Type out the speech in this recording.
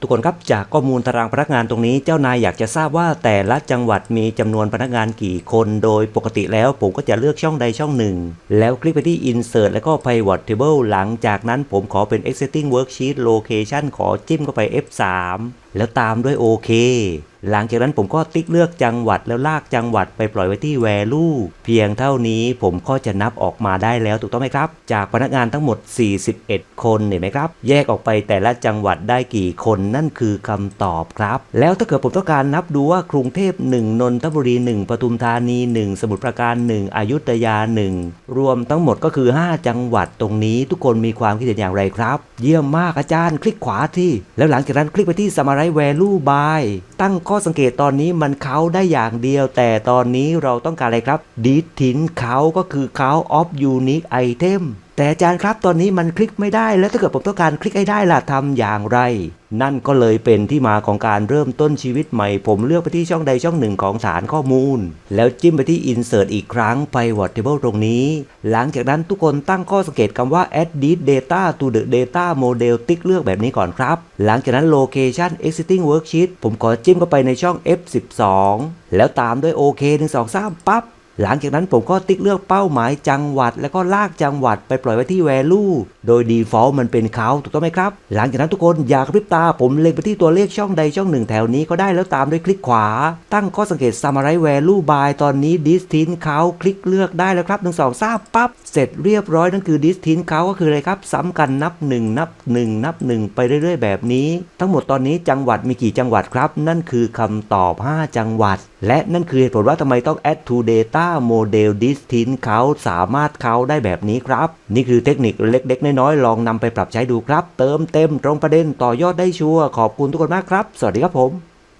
ทุกคนครับจากข้อมูลตารางพนักงานตรงนี้เจ้านายอยากจะทราบว่าแต่ละจังหวัดมีจำนวนพนักงานกี่คน โดยปกติแล้วผมก็จะเลือกช่องใดช่องหนึ่ง แล้วคลิกไปที่ insert แล้วก็ pivot table หลังจากนั้นผมขอเป็น existing worksheet location ขอจิ้มเข้าไป F3 แล้วตามด้วยโอเคหลังจากนั้นผมก็ติ๊กเลือกจังหวัดแล้วลากจังหวัดไปปล่อยไว้ที่ value เพียงเท่านี้ผมก็จะนับออกมาได้แล้วถูกต้องไหมครับ จากพนักงานทั้งหมด 41 คนเห็นไหมครับ แยกออกไปแต่ละจังหวัดได้กี่คนนั่นคือคำตอบครับ แล้วถ้าเกิดผมต้องการนับดูว่ากรุงเทพ 1 นนทบุรี 1ปทุมธานี 1 สมุทรปราการ 1 อยุธยา 1 รวมทั้งหมดก็คือ 5 จังหวัดตรงนี้ทุกคนมีความคิดเห็นอย่างไรครับ เยี่ยมมากอาจารย์ คลิกขวาที่ แล้วหลังจากนั้นคลิกไปที่ Summarize Value by ตั้งข้อสังเกตตอนนี้มันเขาได้อย่างเดียว แต่ตอนนี้เราต้องการอะไรครับ ดิทินเขาก็คือเขา of unique item แต่อาจารย์ครับตอนนี้มันคลิกไม่ได้แล้วถ้าเกิดผมต้องการคลิกให้ได้ล่ะทำอย่างไร นั่นก็เลยเป็นที่มาของการเริ่มต้นชีวิตใหม่ ผมเลือกไปที่ช่องใดช่องหนึ่งของฐานข้อมูล แล้วจิ้มไปที่ insert อีกครั้ง pivot table ตรงนี้ หลังจากนั้นทุกคนตั้งข้อสังเกตคำว่า add this data to the data model ติ๊กเลือกแบบนี้ก่อนครับ หลังจากนั้น location existing worksheet ผมขอจิ้มเข้าไปในช่อง F12 แล้วตามด้วยโอเค1 2 3ปั๊บ หลังจากนั้นผมก็ติ๊กเลือกเป้าหมายจังหวัด แล้วก็ลากจังหวัดไปปล่อยไว้ที่ value โดย default มันเป็นเขาถูกต้องไหมครับ หลังจากนั้นทุกคนอย่ากระพริบตาผมเล็งไปที่ตัวเลขช่องใดช่องหนึ่งแถวนี้ก็ได้แล้วตามด้วยคลิกขวา ตั้งข้อสังเกต summarize value by ตอนนี้ distance เขาคลิกเลือกได้แล้วครับ1 2 3ปั๊บเสร็จเรียบร้อยนั่นคือ distance เขาก็คืออะไรครับซ้ำกันนับ 1 นับ 1 นับ 1 ไปเรื่อยๆ แบบนี้ ทั้งหมดตอนนี้จังหวัดมีกี่จังหวัดครับ นั่นคือคำตอบ 5 จังหวัด และนั่นคือเหตุผลว่าทำไมต้อง add to data model distance เขาสามารถเขาได้แบบนี้ครับ นี่คือเทคนิคเล็ก ๆ น้อยๆ ลองนำไปปรับใช้ดูครับ เติมเต็มตรงประเด็นต่อยอดได้ชัวร์ขอบคุณทุกคนมากครับ สวัสดีครับผม